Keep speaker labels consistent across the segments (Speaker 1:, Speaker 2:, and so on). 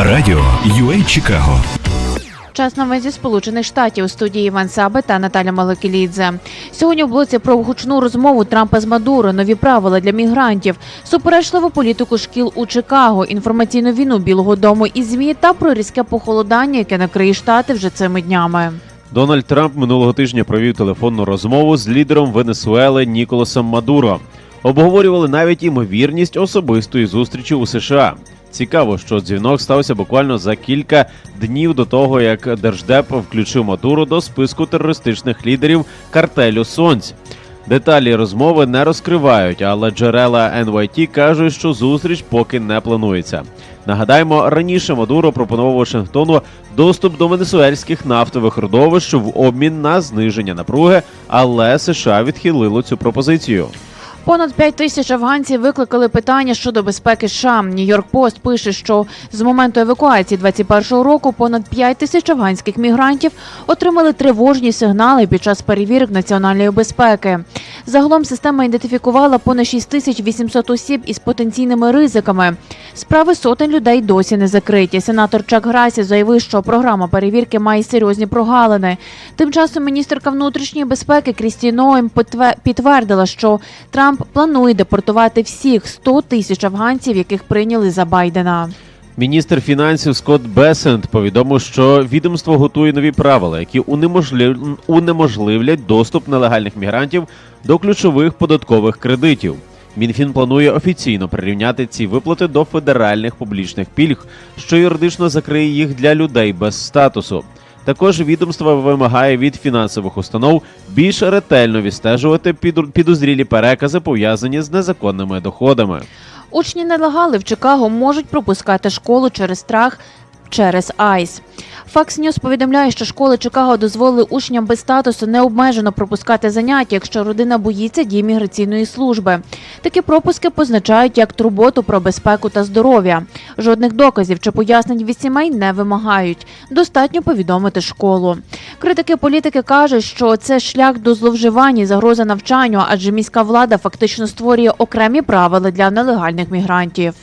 Speaker 1: Радіо UA Чикаго.
Speaker 2: Час новин зі сполучених штатів у студії Іван Саби та Наталя Малакілідзе. Сьогодні в блоці про гучну розмову Трампа з Мадуро, нові правила для мігрантів, суперечливу політику шкіл у Чикаго, інформаційну війну Білого Дому і змі та про різке похолодання, яке накриє штати вже цими днями.
Speaker 3: Дональд Трамп минулого тижня провів телефонну розмову з лідером Венесуели Ніколасом Мадуро. Обговорювали навіть імовірність особистої зустрічі у США. Цікаво, що дзвінок стався буквально за кілька днів до того, як держдеп включив Мадуро до списку терористичних лідерів картелю Сонць. Деталі розмови не розкривають, але джерела NYT кажуть, що зустріч поки не планується. Нагадаємо, раніше Мадуро пропонував Вашингтону доступ до венесуельських нафтових родовищ в обмін на зниження напруги, але США відхилило цю пропозицію.
Speaker 2: Понад 5 тисяч афганців викликали питання щодо безпеки США. Нью-Йорк Пост пише, що з моменту евакуації 21-го року понад 5 тисяч афганських мігрантів отримали тривожні сигнали під час перевірок національної безпеки. Загалом система ідентифікувала понад 6 тисяч 800 осіб із потенційними ризиками. Справи сотень людей досі не закриті. Сенатор Чак Грасі заявив, що програма перевірки має серйозні прогалини. Тим часом міністерка внутрішньої безпеки Крісті Ноєм потве- підтвердила, що Трамп планує депортувати всіх 100 тисяч афганців, яких прийняли за Байдена.
Speaker 3: Міністр фінансів Скотт Бесент повідомив, що відомство готує нові правила, які унеможлив... унеможливлять доступ нелегальних мігрантів до ключових податкових кредитів. Мінфін планує офіційно прирівняти ці виплати до федеральних публічних пільг, що юридично закриє їх для людей без статусу. Також відомство вимагає від фінансових установ більш ретельно відстежувати підозрілі перекази, пов'язані з незаконними доходами.
Speaker 2: Учні нелегали в Чикаго можуть пропускати школу через страх через айс. Fox News повідомляє, що школи Чикаго дозволили учням без статусу необмежено пропускати заняття, якщо родина боїться дій міграційної служби. Такі пропуски позначають як турботу про безпеку та здоров'я. Жодних доказів чи пояснень від сімей не вимагають. Достатньо повідомити школу. Критики політики кажуть, що це шлях до зловживань і загроза навчанню, адже міська влада фактично створює окремі правила для нелегальних мігрантів.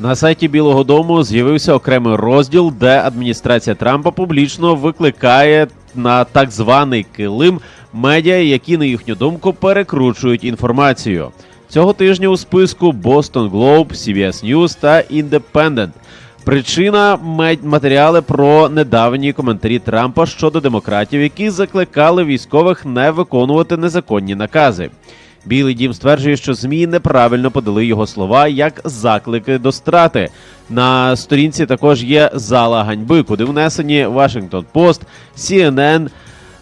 Speaker 3: На сайті Білого Дому з'явився окремий розділ, де адміністрація Трампа публічно викликає на так званий килим медіа, які, на їхню думку, перекручують інформацію. Цього тижня у списку Boston Globe, CBS News та Independent. Причина матеріали про недавні коментарі Трампа щодо демократів, які закликали військових не виконувати незаконні накази. Білий дім стверджує, що ЗМІ неправильно подали його слова як заклики до страти. На сторінці також є зала ганьби, куди внесені Washington Post, CNN,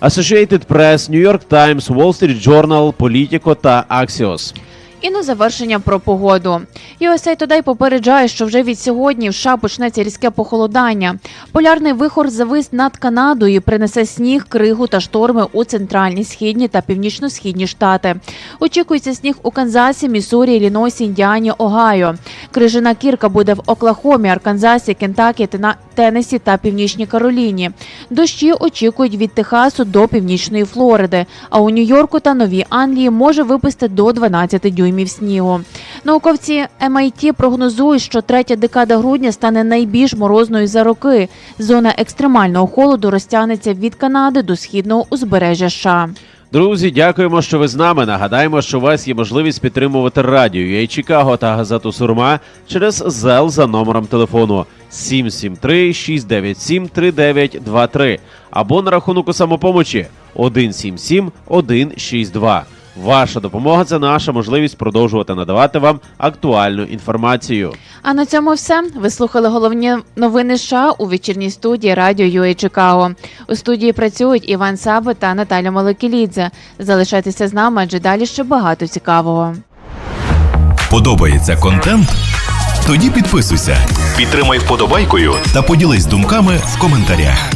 Speaker 3: Associated Press, New York Times, Wall Street Journal, Politico та Axios.
Speaker 2: І на завершення про погоду. USA Today попереджає, що вже від сьогодні в США почнеться різке похолодання. Полярний вихор завис над Канадою і принесе сніг, кригу та шторми у центральні, східні та північно-східні штати. Очікується сніг у Канзасі, Міссурі, Іллінойсі, Індіані, Огайо. Крижина кірка буде в Оклахомі, Арканзасі, Кентакі, Теннессі та Північній Кароліні. Дощі очікують від Техасу до північної Флориди. А у Нью-Йорку та Новій Англії може випасти до 12 дюймів снігу. Науковці MIT прогнозують, що третя декада грудня стане найбільш морозною за роки. Зона екстремального холоду розтягнеться від Канади до східного узбережжя США.
Speaker 3: Друзі, дякуємо, що ви з нами. Нагадаємо, що у вас є можливість підтримувати радіо Чикаго та газету Сурма через ЗЕЛ за номером телефону 773 697 3923 або на рахунок у самопомочі 177 162. Ваша допомога це наша можливість продовжувати надавати вам актуальну інформацію.
Speaker 2: А на цьому все. Ви слухали головні новини США у вечірній студії радіо UA Чикаго. У студії працюють Іван Саби та Наталя Маликілідзе. Залишайтеся з нами, адже далі ще багато цікавого.
Speaker 1: Подобається контент? Тоді підписуйся, підтримай вподобайкою та поділись думками в коментарях.